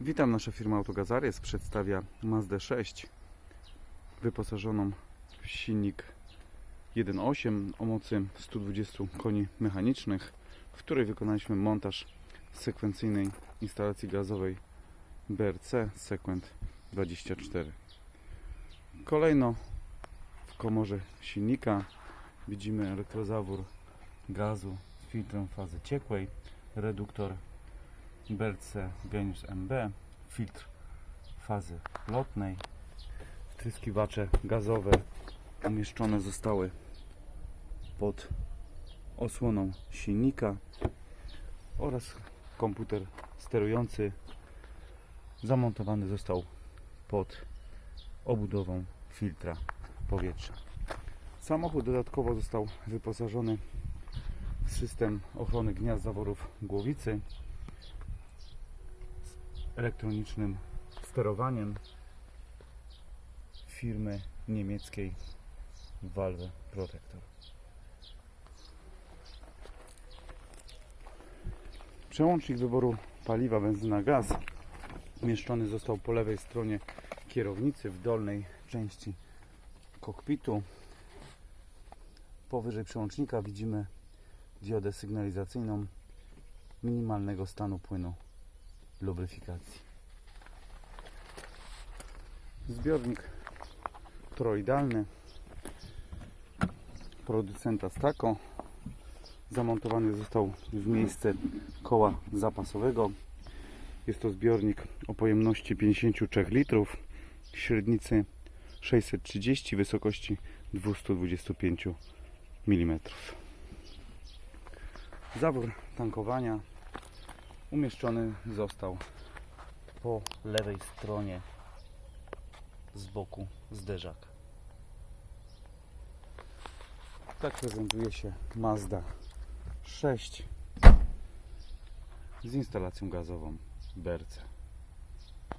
Witam, nasza firma Autogazaries przedstawia Mazdę 6 wyposażoną w silnik 1.8 o mocy 120 koni mechanicznych, w której wykonaliśmy montaż sekwencyjnej instalacji gazowej BRC Sequent 24. Kolejno w komorze silnika widzimy elektrozawór gazu z filtrem fazy ciekłej, reduktor BRC Genius MB, filtr fazy lotnej, wtryskiwacze gazowe umieszczone zostały pod osłoną silnika oraz komputer sterujący zamontowany został pod obudową filtra powietrza. Samochód dodatkowo został wyposażony w system ochrony gniazd zaworów głowicy elektronicznym sterowaniem firmy niemieckiej Valve Protector. Przełącznik wyboru paliwa benzyna gaz umieszczony został po lewej stronie kierownicy w dolnej części kokpitu. Powyżej przełącznika widzimy diodę sygnalizacyjną minimalnego stanu płynu lubryfikacji. Zbiornik toroidalny producenta Stako zamontowany został w miejsce koła zapasowego. Jest to zbiornik o pojemności 53 litrów, średnicy 630, wysokości 225 mm. Zawór tankowania umieszczony został po lewej stronie z boku zderzak. Tak prezentuje się Mazda 6 z instalacją gazową BRC.